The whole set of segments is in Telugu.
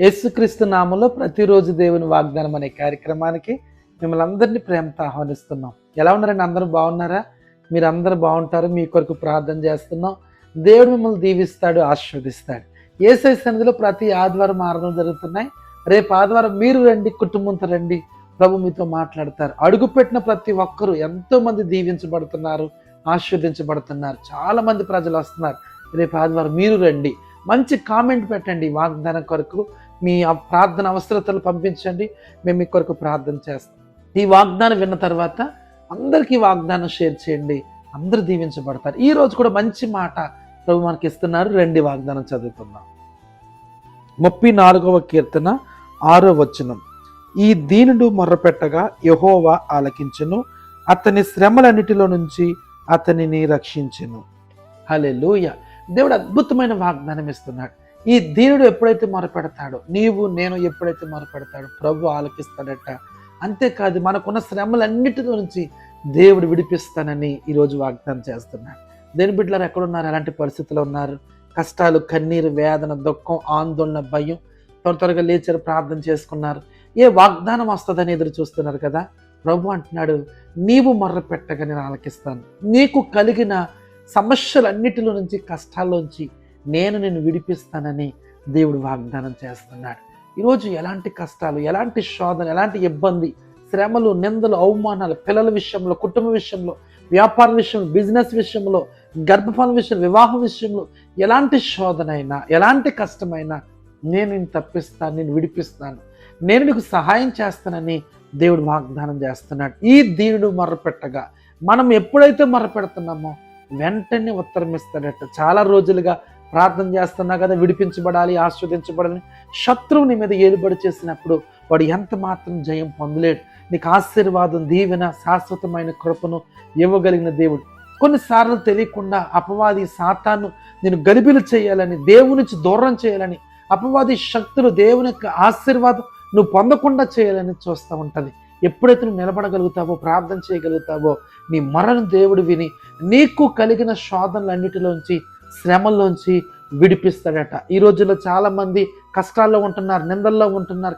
యేసుక్రీస్తు నామంలో ప్రతిరోజు దేవుని వాగ్దానం అనే కార్యక్రమానికి మిమ్మల్ని అందరినీ ప్రేమతో ఆహ్వానిస్తున్నాం. ఎలా ఉన్నారండి? అందరూ బాగున్నారా? మీరు అందరూ బాగుంటారు. మీ కొరకు ప్రార్థన చేస్తున్నాం. దేవుడు మిమ్మల్ని దీవిస్తాడు ఆశీర్వదిస్తాడు. ఏసై సన్నిధిలో ప్రతి ఆదివారం ఆరాధన జరుగుతున్నాయి. రేపు ఆదివారం మీరు రండి కుటుంబంతో రండి. ప్రభు మీతో మాట్లాడతారు. అడుగుపెట్టిన ప్రతి ఒక్కరూ ఎంతో మంది దీవించబడుతున్నారు ఆశీర్వదించబడుతున్నారు. చాలా మంది ప్రజలు వస్తున్నారు. రేపు ఆదివారం మీరు రండి. మంచి కామెంట్ పెట్టండి వాగ్దానం కొరకు. మీ ప్రార్థన అవసరతలు పంపించండి. మేము మీ కొరకు ప్రార్థన చేస్తాం. ఈ వాగ్దానం విన్న తర్వాత అందరికీ వాగ్దానం షేర్ చేయండి. అందరూ దీవించబడతారు. ఈ రోజు కూడా మంచి మాట ప్రభు మనకి ఇస్తున్నారు. రెండు వాగ్దానం చదువుకుందాం. ముప్పై నాలుగవ కీర్తన ఆరో వచనం. ఈ దీనుడు మొర్రపెట్టగా యహోవా ఆలకించును. అతని శ్రమలన్నిటిలో నుంచి అతనిని రక్షించును. హలే దేవుడు అద్భుతమైన వాగ్దానం ఇస్తున్నాడు. ఈ దీనుడు ఎప్పుడైతే మొరపెడతాడో నీవు నేను ఎప్పుడైతే మొరపెడతాడో ప్రభు ఆలకిస్తాడట. అంతేకాదు మనకున్న శ్రమలన్నిటిలో నుంచి దేవుడు విడిపిస్తానని ఈరోజు వాగ్దానం చేస్తున్నాడు. దేని బిడ్డలారు ఎక్కడున్నారు? ఎలాంటి పరిస్థితులు ఉన్నారు? కష్టాలు కన్నీరు వేదన దుఃఖం ఆందోళన భయం త్వర త్వరగా లేచారు ప్రార్థన చేసుకున్నారు. ఏ వాగ్దానం వస్తుందని ఎదురు చూస్తున్నారు కదా? ప్రభు అంటున్నాడు నీవు మొర్ర పెట్టగా నేను ఆలకిస్తాను. నీకు కలిగిన సమస్యలన్నిటిలో నుంచి కష్టాల్లోంచి నేను నిన్ను విడిపిస్తానని దేవుడు వాగ్దానం చేస్తున్నాడు. ఈరోజు ఎలాంటి కష్టాలు ఎలాంటి శోధన ఎలాంటి ఇబ్బంది శ్రమలు నిందలు అవమానాలు పిల్లల విషయంలో కుటుంబ విషయంలో వ్యాపార విషయంలో బిజినెస్ విషయంలో గర్భఫలం విషయంలో వివాహం విషయంలో ఎలాంటి శోధన అయినా ఎలాంటి కష్టమైనా నేను నేను తప్పిస్తాను నేను విడిపిస్తాను నేను నీకు సహాయం చేస్తానని దేవుడు వాగ్దానం చేస్తున్నాడు. ఈ దీనుడు మర్రపెట్టగా మనం ఎప్పుడైతే మొర్రపెడుతున్నామో వెంటనే ఉత్తరం ఇస్తాడట. చాలా రోజులుగా ప్రార్థన చేస్తున్నా కదా విడిపించబడాలి ఆస్వాదించబడాలని శత్రువు నీ మీద ఏలుబడి చేసినప్పుడు వాడు ఎంత మాత్రం జయం పొందలేడు. నీకు ఆశీర్వాదం దీవెన శాశ్వతమైన కృపను ఇవ్వగలిగిన దేవుడు. కొన్నిసార్లు తెలియకుండా అపవాది సాతాను నేను గలిబిలు చేయాలని దేవుని నుంచి దూరం చేయాలని అపవాది శక్తులు దేవుని యొక్క ఆశీర్వాదం నువ్వు పొందకుండా చేయాలని చూస్తూ ఉంటుంది. ఎప్పుడైతే నువ్వు నిలబడగలుగుతావో ప్రార్థన చేయగలుగుతావో నీ మరణ దేవుడు విని నీకు కలిగిన శోధనలన్నిటిలోంచి శ్రమలోంచి విడిపిస్తాడట. ఈ రోజుల్లో చాలామంది కష్టాల్లో ఉంటున్నారు నిందల్లో ఉంటున్నారు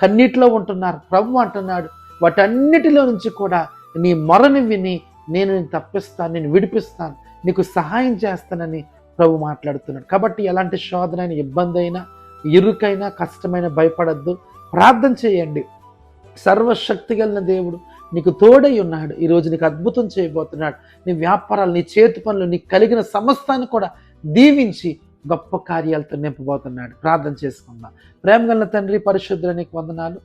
కన్నీటిలో ఉంటున్నారు. ప్రభు అంటున్నాడు వాటన్నిటిలో నుంచి కూడా నీ మొరని విని నేను నేను తప్పిస్తాను నేను విడిపిస్తాను నీకు సహాయం చేస్తానని ప్రభు మాట్లాడుతున్నాడు. కాబట్టి ఎలాంటి శోధన అయినా ఇబ్బంది అయినా ఇరుకైనా కష్టమైన భయపడద్దు. ప్రార్థన చేయండి. సర్వశక్తి కలిగిన దేవుడు. నీకు తోడై ఉన్నాడు. ఈరోజు నీకు అద్భుతం చేయబోతున్నాడు. నీ వ్యాపారాలు నీ చేతి పనులు నీకు కలిగిన సమస్తాన్ని కూడా దీవించి గొప్ప కార్యాలతో నింపబోతున్నాడు. ప్రార్థన చేసుకుందాం. ప్రేమ గల తండ్రి పరిశుద్ధుల నీకు వందనాలు.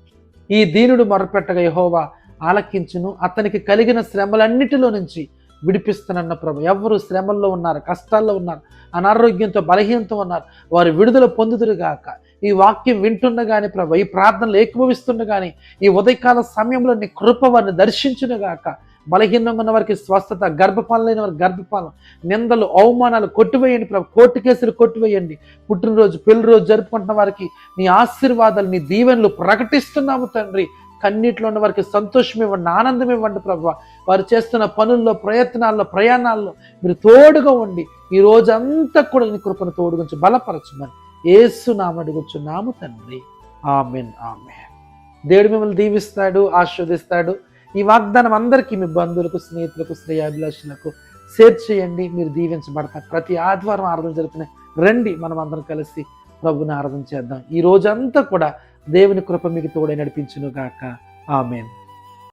ఈ దీనుడు మొరపెట్టగా యహోవా ఆలకించును. అతనికి కలిగిన శ్రమలన్నిటిలో నుంచి విడిపిస్తున్న ప్రభు. ఎవరు శ్రమల్లో ఉన్నారు కష్టాల్లో ఉన్నారు అనారోగ్యంతో బలహీనంతో ఉన్నారు వారు విడుదల పొందుదురుగాక. ఈ వాక్యం వింటుండగానే ప్రభా ఈ ప్రార్థనలు ఏకభవిస్తుండగానే ఈ ఉదయకాల సమయంలో నీ కృప వారిని దర్శించునుగాక. బలహీనంగా ఉన్న వారికి స్వస్థత గర్భపాలైన వారికి గర్భపాలన నిందలు అవమానాలు కొట్టివేయండి ప్రభు కోర్టు కేసులు కొట్టివేయండి. పుట్టినరోజు పెళ్ళి రోజు జరుపుకుంటున్న వారికి నీ ఆశీర్వాదాలు నీ దీవెనలు ప్రకటిస్తున్నాము తండ్రి. కన్నీటిలో ఉన్న వారికి సంతోషం ఇవ్వండి ఆనందం ఇవ్వండి ప్రభు. వారు చేస్తున్న పనుల్లో ప్రయత్నాల్లో ప్రయాణాల్లో మీరు తోడుగా ఉండి ఈ రోజంతా కూడా నీ కృపను తోడుగుంచి బలపరచమని ఏసు నామడుగుచున్నాము తండ్రి. ఆమెన్ ఆమె దేవుడు మిమ్మల్ని దీవిస్తాడు ఆస్వాదిస్తాడు ఈ వాగ్దానం అందరికీ మీ బంధువులకు స్నేహితులకు శ్రేయాభిలాషులకు షేర్ చేయండి. మీరు దీవించబడతారు. ప్రతి ఆదివారం ఆరాధన జరుగుతున్నాయి రండి. మనం అందరం కలిసి ప్రభుని ఆరాధన చేద్దాం. ఈ రోజంతా కూడా దేవుని కృప మీకు తోడే నడిపించును గాక ఆమెన్.